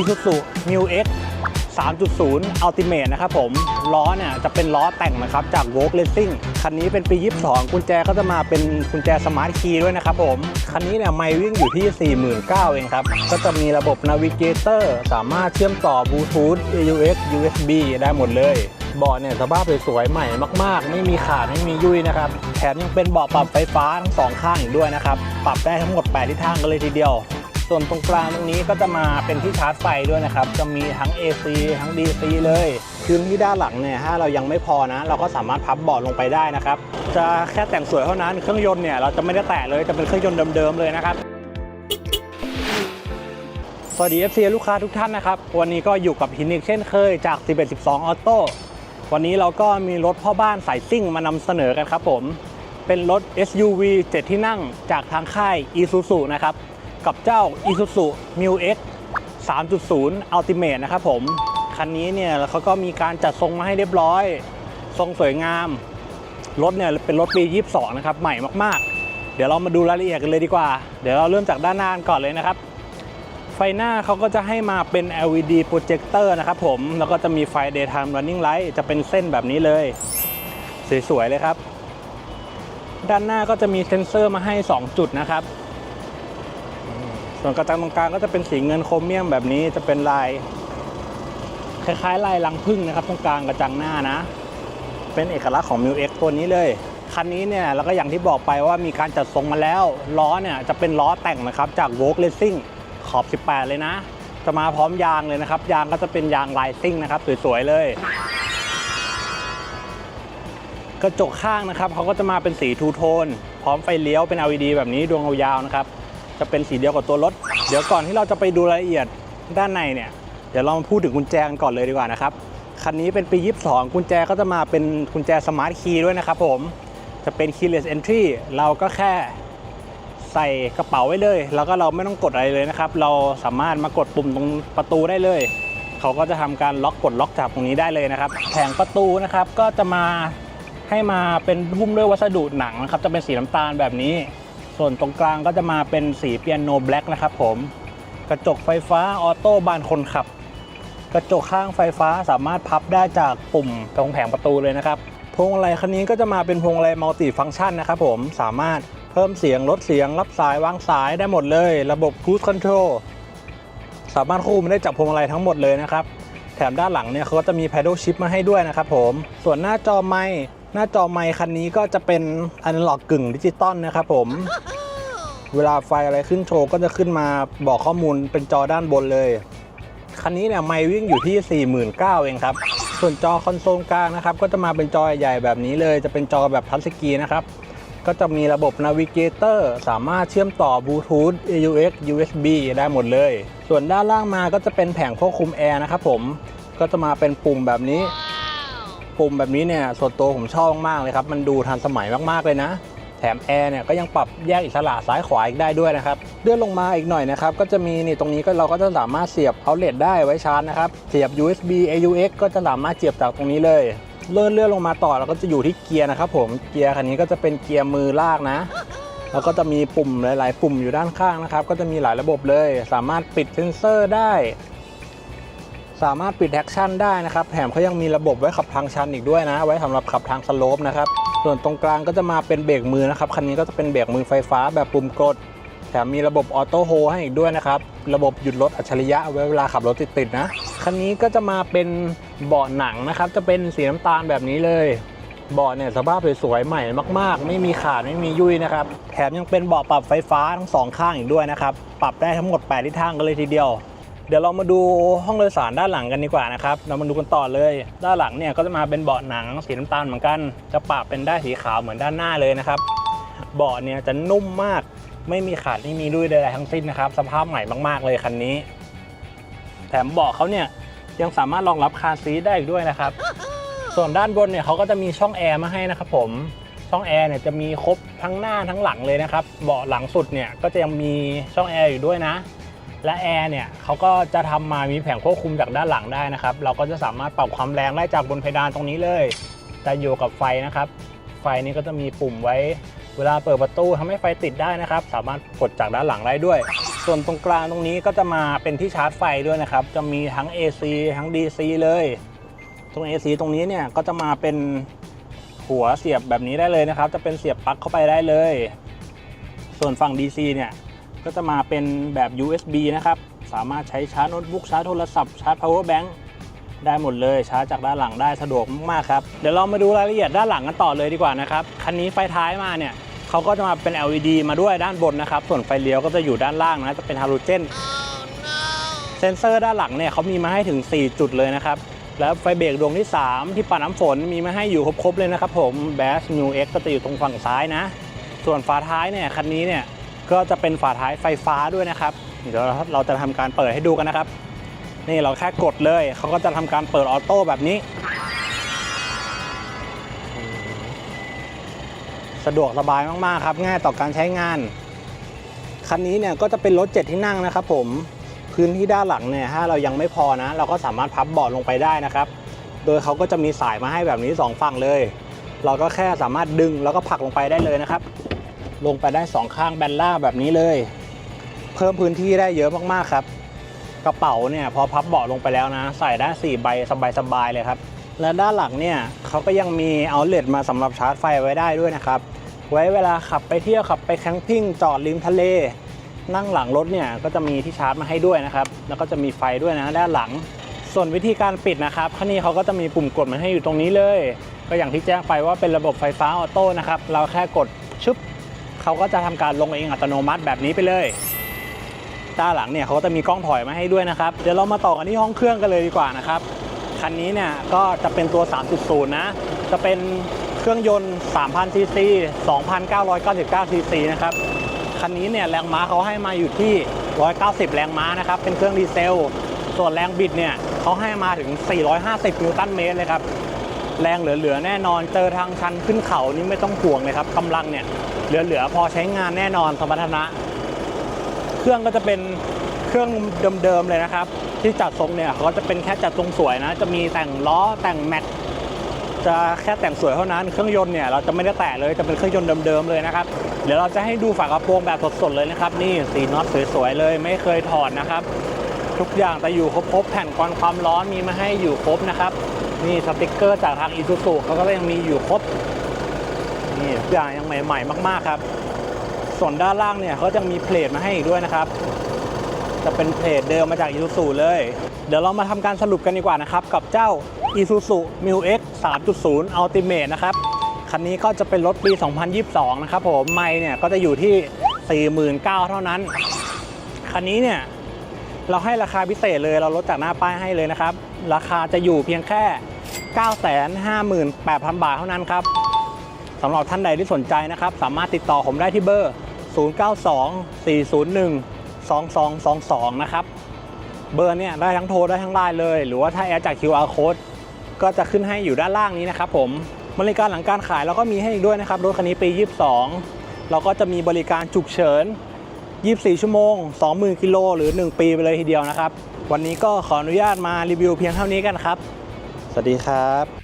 Isuzu Mu X 3.0 Ultimate นะครับผม ล้อเนี่ยจะเป็นล้อแต่งนะครับจาก v o g Racing คันนี้เป็นปี 22 กุญแจก็จะมาเป็นกุญแจสมาร์ทคีย์ด้วยนะครับผม คันนี้เนี่ยไม่วิ่งอยู่ที่ 49,000เองครับ ก็จะมีระบบ Navigator สามารถเชื่อมต่อบลูทูธ AUX USB ได้หมดเลยเบาะเนี่ยสภาพสวยๆใหม่มาก ๆ ไม่มีขาดไม่มียุ่ยนะครับ แถมยังเป็นเบาะปรับไฟฟ้าทั้งสองข้างอีกด้วยนะครับ ปรับได้ทั้งหมด 8 ทิศทางกันเลยทีเดียว ส่วนตรงกลางตรงนี้ก็จะมาเป็นที่ชาร์จไฟด้วยนะครับ จะมีทั้ง AC ทั้ง DC เลยพื้นที่ด้านหลังเนี่ยถ้าเรายังไม่พอนะ เราก็สามารถพับเบาะลงไปได้นะครับ จะแค่แต่งสวยเท่านั้นเครื่องยนต์เนี่ยเราจะไม่ได้แตะเลยจะเป็นเครื่องยนต์เดิมๆเลยนะครับสวัสดี FC ลูกค้าทุกท่านนะครับ วันนี้ก็อยู่กับหินอีกเช่นเคยจาก 1112 ออโต้วันนี้เราก็มีรถพ่อบ้านสายซิ่งมานำเสนอกันครับผม เป็นรถ SUV 7 ที่นั่งจากทางค่าย Isuzu นะครับ กับเจ้า Isuzu Mu X 3.0 Ultimate นะครับผม คันนี้เนี่ยเขาก็มีการจัดทรงมาให้เรียบร้อย ทรงสวยงาม รถเนี่ยเป็นรถปี 22 นะครับ ใหม่มากๆ เดี๋ยวเรามาดูรายละเอียดกันเลยดีกว่า เดี๋ยวเราเริ่มจากด้านหน้าก่อนเลยนะครับ ไฟหน้าเขาก็จะให้มาเป็น LED projector นะครับผม แล้วก็จะมีไฟ daytime running light จะเป็นเส้นแบบนี้เลย สวยๆเลยครับ ด้านหน้าก็จะมีเซ็นเซอร์มาให้ 2 จุดนะครับ ส่วนกระจังตรงกลางก็จะเป็นสีเงินโครเมียมแบบนี้จะเป็นลาย คล้ายๆ ลายรังผึ้งนะครับ ตรงกลางกระจังหน้านะ เป็นเอกลักษณ์ของ m ิ X ตัวนี้เลยคันนี้เนี่ยแล้วก็อย่างที่บอกไปว่ามีการจัดทรงมาแล้ว ล้อเนี่ยจะเป็นล้อแต่งนะครับจาก v o g Racing ขอบ 18 เลยนะ จะมาพร้อมยางเลยนะครับ ยางก็จะเป็นยางลายซิ่งนะครับ สวยๆเลย กระจกข้างนะครับเขาก็จะมาเป็นสีทูโทน พร้อมไฟเลี้ยวเป็น LED แบบนี้ดวงยาวๆนะครับ จะเป็นสีเดียวกับตัวรถ เดี๋ยวก่อนที่เราจะไปดูรายละเอียดด้านในเนี่ย เดี๋ยวเรามาพูดถึงกุญแจกันก่อนเลยดีกว่านะครับ คันนี้เป็นปี 22 กุญแจก็จะมาเป็นกุญแจสมาร์ทคีย์ด้วยนะครับผม จะเป็น keyless entry เราก็แค่ใส่กระเป๋าไว้เลย แล้วก็เราไม่ต้องกดอะไรเลยนะครับ เราสามารถมากดปุ่มตรงประตูได้เลย เขาก็จะทำการล็อกกดล็อกจับตรงนี้ได้เลยนะครับ แผงประตูนะครับก็จะมาให้มาเป็นหุ้มด้วยวัสดุหนังนะครับ จะเป็นสีน้ำตาลแบบนี้ ส่วนตรงกลางก็จะมาเป็นสีเปียโนแบล็กนะครับผมกระจกไฟฟ้าออโต้บานคนขับ กระจกข้างไฟฟ้าสามารถพับได้จากปุ่มตรงแผงประตูเลยนะครับพวงมาลัยคันนี้ก็จะมาเป็นพวงมาลัยมัลติฟังก์ชันนะครับผมสามารถเพิ่มเสียงลดเสียงรับสายวางสายได้หมดเลย ระบบ Cruise Control สามารถควบคุมได้จากพวงมาลัยทั้งหมดเลยนะครับ แถมด้านหลังเนี่ยเขาก็จะมี paddle shift มาให้ด้วยนะครับผม ส่วนหน้าจอไมค์ หน้าจอไมค์คันนี้ก็จะเป็น analog กึ่งดิจิตอลนะครับผม เวลาไฟอะไรขึ้นโชว์ก็จะขึ้นมาบอกข้อมูลเป็นจอด้านบนเลย คันนี้เนี่ยไม่วิ่งอยู่ที่ 49,000 เองครับ ส่วนจอคอนโซลกลางนะครับก็จะมาเป็นจอใหญ่แบบนี้เลย จะเป็นจอแบบทัชสกรีนนะครับ ก็จะมีระบบ Navigator สามารถเชื่อมต่อบลูทูธ AUX USB ได้หมดเลย ส่วนด้านล่างมาก็จะเป็นแผงควบคุมแอร์นะครับผม ก็จะมาเป็นปุ่มแบบนี้ ปุ่มแบบนี้เนี่ยส่วนตัวผมชอบมากเลยครับ มันดูทันสมัยมากๆเลยนะ แถมแอร์เนี่ยก็ยังปรับแยกอิสระซ้ายขวาอีกได้ด้วยนะครับเลื่อนลงมาอีกหน่อยนะครับ ก็จะมีนี่ตรงนี้ก็เราก็จะสามารถเสียบเอาเลดได้ไว้ชาร์จนะครับ เสียบ USB AUX ก็จะสามารถเสียบจากตรงนี้เลยเลื่อนเลื่อนลงมาต่อเราก็จะอยู่ที่เกียร์นะครับผมเกียร์คันนี้ก็จะเป็นเกียร์มือลากนะแล้วก็จะมีปุ่มหลาย ๆ ปุ่มอยู่ด้านข้างนะครับ ก็จะมีหลายระบบเลย สามารถปิดเซนเซอร์ได้ สามารถปิดแอคชั่นได้นะครับแถมเขายังมีระบบไว้ขับทางชันอีกด้วยนะ ไว้สำหรับขับทางสโลปนะครับ ส่วนตรงกลางก็จะมาเป็นเบรกมือนะครับ คันนี้ก็จะเป็นเบรกมือไฟฟ้าแบบปุ่มกด แถมมีระบบออโต้โฮให้อีกด้วยนะครับ ระบบหยุดรถอัจฉริยะเอาไว้เวลาขับรถติดๆนะ คันนี้ก็จะมาเป็นเบาะหนังนะครับ จะเป็นสีน้ำตาลแบบนี้เลยเบาะเนี่ยสภาพสวยๆใหม่มากๆ ไม่มีขาดไม่มียุ่ยนะครับ แถมยังเป็นเบาะปรับไฟฟ้าทั้งสองข้างอีกด้วยนะครับ ปรับได้ทั้งหมด 8 ทิศทางกันเลยทีเดียว เดี๋ยวเรามาดูห้องโดยสารด้านหลังกันดีกว่านะครับ เรามาดูกันต่อเลย ด้านหลังเนี่ยก็จะมาเป็นเบาะหนังสีน้ำตาลเหมือนกัน จะปรับเป็นได้สีขาวเหมือนด้านหน้าเลยนะครับ เบาะเนี่ยจะนุ่มมาก ไม่มีขาดไม่มีด้วยใดๆทั้งสิ้นนะครับ สภาพใหม่มากๆเลยคันนี้ แถมเบาะเขาเนี่ยยังสามารถรองรับคาร์ซีได้อีกด้วยนะครับ ส่วนด้านบนเนี่ยเขาก็จะมีช่องแอร์มาให้นะครับผม ช่องแอร์เนี่ยจะมีครบทั้งหน้าทั้งหลังเลยนะครับ เบาะหลังสุดเนี่ยก็จะยังมีช่องแอร์อยู่ด้วยนะ และแอร์เนี่ยเขาก็จะทำมามีแผงควบคุมจากด้านหลังได้นะครับ เราก็จะสามารถปรับความแรงได้จากบนเพดานตรงนี้เลย แต่อยู่กับไฟนะครับ ไฟนี้ก็จะมีปุ่มไว้ เวลาเปิดประตูทำให้ไฟติดได้นะครับ สามารถกดจากด้านหลังได้ด้วย ส่วนตรงกลางตรงนี้ก็จะมาเป็นที่ชาร์จไฟด้วยนะครับ จะมีทั้ง AC ทั้ง DC เลย ตรง AC ตรงนี้เนี่ยก็จะมาเป็นหัวเสียบแบบนี้ได้เลยนะครับ จะเป็นเสียบปลั๊กเข้าไปได้เลย ส่วนฝั่ง DC เนี่ย ก็จะมาเป็นแบบ USB นะครับ สามารถใช้ชาร์จโน้ตบุ๊กชาร์จโทรศัพท์ชาร์จ power bank ได้หมดเลยชาร์จจากด้านหลังได้สะดวกมากๆครับ เดี๋ยวเรามาดูรายละเอียดด้านหลังกันต่อเลยดีกว่านะครับ คันนี้ไฟท้ายมาเนี่ยเขาก็จะมาเป็น LED มาด้วยด้านบนนะครับ ส่วนไฟเลี้ยวก็จะอยู่ด้านล่างนะจะเป็นฮาโลเจนเซนเซอร์ด้านหลังเนี่ยเขามีมาให้ถึง 4 จุดเลยนะครับ แล้วไฟเบรกดวงที่ 3 ที่ปัดน้ำฝนมีมาให้อยู่ครบๆเลยนะครับผม b a s New X ก็จะอยู่ตรงฝั่งซ้ายนะ ส่วนฝาท้ายเนี่ยคันนี้เนี่ย ก็จะเป็นฝาท้ายไฟฟ้าด้วยนะครับเดี๋ยวเราจะทำการเปิดให้ดูกันนะครับ นี่เราแค่กดเลยเขาก็จะทำการเปิดออโต้แบบนี้ สะดวกสบายมากๆครับ ง่ายต่อการใช้งาน คันนี้เนี่ยก็จะเป็นรถเจ็ดที่นั่งนะครับผมพื้นที่ด้านหลังเนี่ยถ้าเรายังไม่พอนะ เราก็สามารถพับเบาะลงไปได้นะครับ โดยเขาก็จะมีสายมาให้แบบนี้สองฝั่งเลย เราก็แค่สามารถดึงแล้วก็ผลักลงไปได้เลยนะครับ ลงไปได้สองข้างแบนล่างแบบนี้เลย เพิ่มพื้นที่ได้เยอะมากๆครับ กระเป๋าเนี่ยพอพับเบาะลงไปแล้วนะ ใส่ได้ 4 ใบสบายๆเลยครับ และด้านหลังเนี่ยเขาก็ยังมีเอาเล t มาสำหรับชาร์จไฟไว้ได้ด้วยนะครับ ไว้เวลาขับไปเที่ยวขับไปแคมปิ้งจอดริมทะเล นั่งหลังรถเนี่ยก็จะมีที่ชาร์จมาให้ด้วยนะครับ แล้วก็จะมีไฟด้วยนะด้านหลัง ส่วนวิธีการปิดนะครับคันนี้เขาก็จะมีปุ่มกดมาให้อยู่ตรงนี้เลย ก็อย่างที่แจ้งไปว่าเป็นระบบไฟฟ้าออโต้นะครับเราแค่กดชึบ เขาก็จะทำการลงเองอัตโนมัติแบบนี้ไปเลย ด้านหลังเนี่ยเขาก็จะมีกล้องถอยมาให้ด้วยนะครับ เดี๋ยวเรามาต่อกันที่ห้องเครื่องกันเลยดีกว่านะครับ คันนี้เนี่ยก็จะเป็นตัว 3.0 นะ จะเป็นเครื่องยนต์ 3,000ซีซี2,999ซีซีนะครับ คันนี้เนี่ยแรงม้าเขาให้มาอยู่ที่ 190 แรงม้านะครับ เป็นเครื่องดีเซล ส่วนแรงบิดเนี่ยเขาให้มาถึง 450 นิวตันเมตรเลยครับ แรงเหลือๆแน่นอน เจอทางชันขึ้นเขานี่ไม่ต้องห่วงเลยครับกำลังเนี่ยเหลือๆพอใช้งานแน่นอนสมรรถนะ เครื่องก็จะเป็นเครื่องเดิมๆเลยนะครับ ที่จัดทรงเนี่ยเขาจะเป็นแค่จัดทรงสวยนะ จะมีแต่งล้อแต่งแม็กจะแค่แต่งสวยเท่านั้นเครื่องยนต์เนี่ยเราจะไม่ได้แตะเลยจะเป็นเครื่องยนต์เดิมๆเลยนะครับเดี๋ยวเราจะให้ดูฝากระโปรงแบบสดๆเลยนะครับ นี่สีน็อตสวยๆเลย ไม่เคยถอดนะครับ ทุกอย่างแต่อยู่ครบๆแผ่นกรองความร้อนมีมาให้อยู่ครบนะครับ นี่สติกเกอร์จากทางอีซูซูเขาก็ยังมีอยู่ครบ นี่ทุกอย่างยังใหม่ ๆ มาก ๆ ครับ ส่วนด้านล่างเนี่ยเขาจะมีเพลทมาให้อีกด้วยนะครับ จะเป็นเพลทเดิมมาจาก Isuzu เลย เดี๋ยวเรามาทำการสรุปกันดีกว่านะครับ กับเจ้า Isuzu Mu X 3.0 Ultimate นะครับ คันนี้ก็จะเป็นรถปี 2022 นะครับผมไม่เนี่ยก็จะอยู่ที่ 49,000 เท่านั้น คันนี้เนี่ยเราให้ราคาพิเศษเลยเราลดจากหน้าป้ายให้เลยนะครับ ราคาจะอยู่เพียงแค่ 958,000 บาทเท่านั้นครับสำหรับท่านใดที่สนใจนะครับ สามารถติดต่อผมได้ที่เบอร์ 0924012222 นะครับ เบอร์เนี่ยได้ทั้งโทรได้ทั้งไลน์เลย หรือว่าถ้าแอดจาก QR code ก็จะขึ้นให้อยู่ด้านล่างนี้นะครับผมบริการหลังการขายเราก็มีให้อีกด้วยนะครับ รถคันนี้ปี 22 เราก็จะมีบริการฉุกเฉิน 24 ชั่วโมง 20,000 กิโลหรือ 1 ปีไปเลยทีเดียวนะครับ วันนี้ก็ขออนุญาตมารีวิวเพียงเท่านี้กันครับ สวัสดีครับ